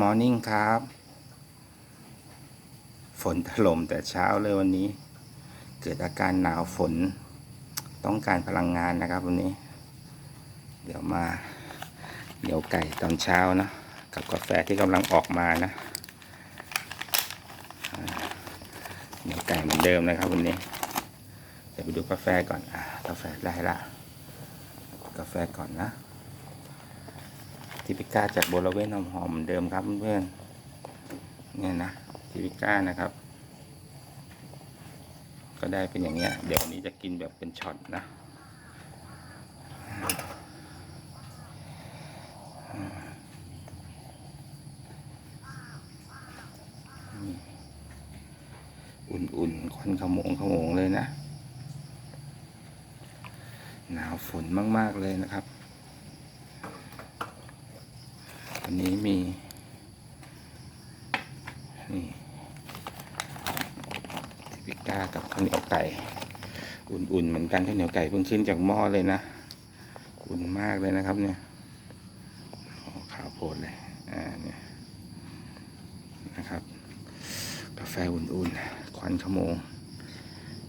มอร์นิ่งครับ ฝนถล่มแต่เช้าเลยวันนี้ เกิดอาการหนาวฝน ต้องการพลังงานนะครับวันนี้ เดี๋ยวมาเหนียวไก่ตอนเช้านะ กับกาแฟที่กำลังออกมานะเหนียวไก่เหมือนเดิมนะครับวันนี้ เดี๋ยวไปดูกาแฟก่อนอ่ากาแฟได้ละ กาแฟก่อนนะ ทิปิก้าจากโบลเวนหอมเหมือนเดิมครับเพื่อนเนี่ยนะทิปิก้านะครับ ก็ได้เป็นอย่างเงี้ย เดี๋ยววันนี้จะกินแบบเป็นช็อตนะอุ่นๆควันขโมงขโมงเลยนะ หนาวฝนมาก ๆ เลยนะครับ วั นี้มีนี่ทิปิก้ากับข้าวเหนียวไก่ อุ่นๆเหมือนกันข้าวเหนียวไก่เพิ่งขึ้นจากหม้อเลยนะ อุ่นมากเลยนะครับเนี่ยขาวโพดเลยอ่าเนี่ยนะครับ กาแฟอุ่นๆ ควันขโมง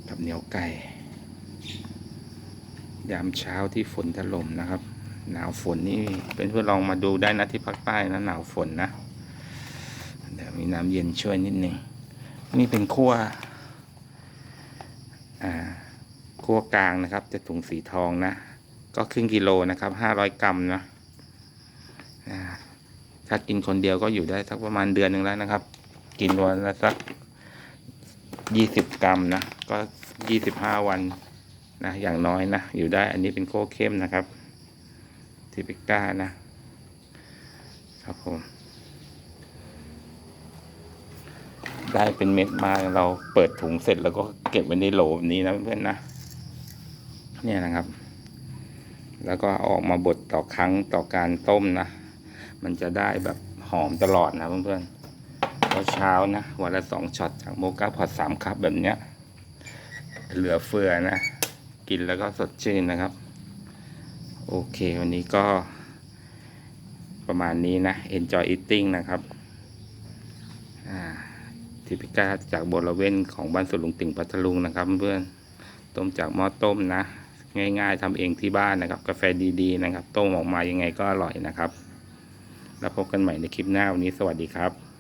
กับเหนียวไก่ ยามเช้าที่ฝนถล่มนะครับ หนาวฝนนี่เป็นเพื่อลองมาดูได้นะที่ภาคใต้นะหนาวฝนนะเดี๋ยวมีน้ำเย็นช่วยนิดนึงนี่เป็นขั้วขั้วกลางนะครับ จะถุงสีทองนะ ก็ครึ่งกิโลนะครับห้าร้อยกรัมนะถ้ากินคนเดียวก็อยู่ได้สักประมาณเดือนหนึ่งแล้วนะครับ กินวันละสักยี่สิบกรัมนะ ก็ยี่สิบห้าวันนะอย่างน้อยนะ อยู่ได้อันนี้เป็นโคเข้มนะครับ ทิปิก้านะครับผม ได้เป็นเม็ดมาเราเปิดถุงเสร็จแล้วก็เก็บไว้ในโหลแบบนี้นะเพื่อนนะเนี่ยนะครับ แล้วก็ออกมาบดต่อครั้งต่อการต้มนะ มันจะได้แบบหอมตลอดนะเพื่อนๆเช้านะ วันละสองช็อตจากโมกาพอตสามคัพแบบเนี้ย เหลือเฟือนะ กินแล้วก็สดชื่นนะครับ โอเค วันนี้ก็ประมาณนี้นะ enjoy eating นะครับทิพิก้าจากบริเวณของบ้านสุดลุงติ่งพัทลุงนะครับเพื่อนต้มจากหม้อต้มนะ ง่ายๆทำเองที่บ้านนะครับ กาแฟดีๆนะครับ ต้มออกมายังไงก็อร่อยนะครับ แล้วพบกันใหม่ในคลิปหน้าวันนี้สวัสดีครับ